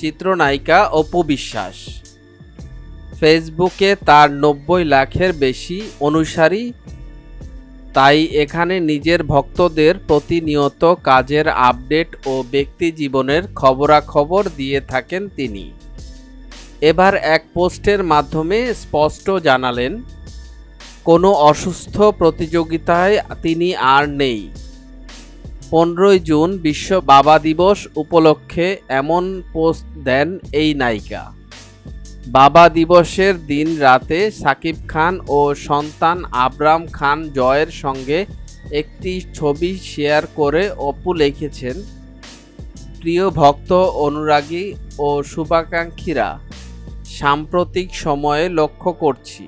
চিত্রনায়িকা অপু বিশ্বাস। ফেসবুকে তার নব্বই লাখের বেশি অনুসারী। তাই এখানে নিজের ভক্তদের প্রতিনিয়ত কাজের আপডেট ও ব্যক্তি জীবনের খবরাখবর দিয়ে থাকেন তিনি। এবার এক পোস্টের মাধ্যমে স্পষ্ট জানালেন, কোনো অসুস্থ প্রতিযোগিতায় তিনি আর নেই। পনেরোই জুন বিশ্ব বাবা দিবস উপলক্ষে এমন পোস্ট দেন এই নায়িকা। বাবা দিবসের দিন রাতে সাকিব খান ও সন্তান আবরাম খান জয়ের সঙ্গে একটি ছবি শেয়ার করে অপু লিখেছেন, প্রিয় ভক্ত অনুরাগী ও শুভাকাঙ্ক্ষীরা, সাম্প্রতিক সময়ে লক্ষ্য করছি।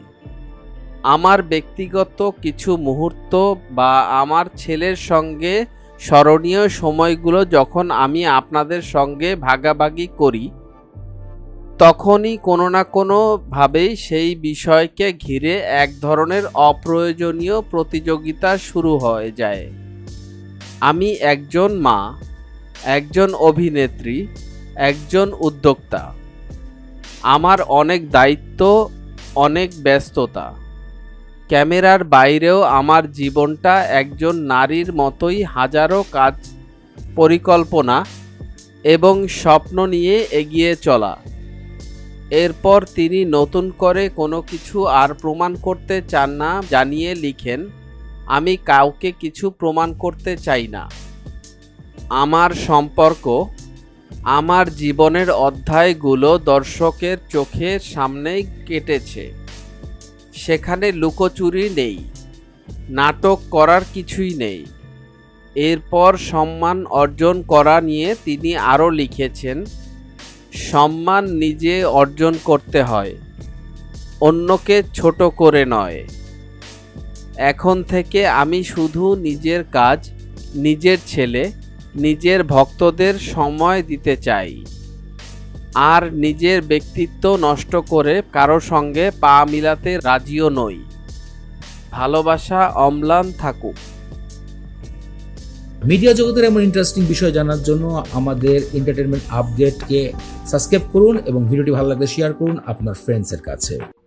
আমার ব্যক্তিগত কিছু মুহূর্ত বা আমার ছেলের সঙ্গে স্মরণীয় সময়গুলো যখন আমি আপনাদের সঙ্গে ভাগাভাগি করি, তখনই কোনো না কোনোভাবেই সেই বিষয়কে ঘিরে এক ধরনের অপ্রয়োজনীয় প্রতিযোগিতা শুরু হয়ে যায়। আমি একজন মা, একজন অভিনেত্রী, একজন উদ্যোক্তা। আমার অনেক দায়িত্ব, অনেক ব্যস্ততা। ক্যামেরার বাইরেও আমার জীবনটা একজন নারীর মতোই হাজারো কাজ পরিকল্পনা এবং স্বপ্ন নিয়ে এগিয়ে চলা। এরপর তিনি নতুন করে কোনো কিছু আর প্রমাণ করতে চান না, জানিয়ে লিখেন, আমি কাউকে কিছু প্রমাণ করতে চাই না। আমার সম্পর্ক, আমার জীবনের অধ্যায়গুলো দর্শকের চোখের সামনেই কেটেছে। সেখানে লুকোচুরি নেই, নাটক করার কিছুই নেই। এরপর সম্মান অর্জন করা নিয়ে তিনি আরও লিখেছেন, সম্মান নিজে অর্জন করতে হয়, অন্যকে ছোট করে নয়। এখন থেকে আমি শুধু নিজের কাজ, নিজের ছেলে, নিজের ভক্তদের সময় দিতে চাই। আর নিজের ব্যক্তিত্ব নষ্ট করে কারও সঙ্গে পা মিলাতে রাজিও নই। ভালোবাসা অম্লান থাকুক। মিডিয়া জগতের এমন ইন্টারেস্টিং বিষয় জানার জন্য আমাদের এন্টারটেনমেন্ট আপডেটকে সাবস্ক্রাইব করুন এবং ভিডিওটি ভালো লাগলে শেয়ার করুন আপনার ফ্রেন্ডসের কাছে।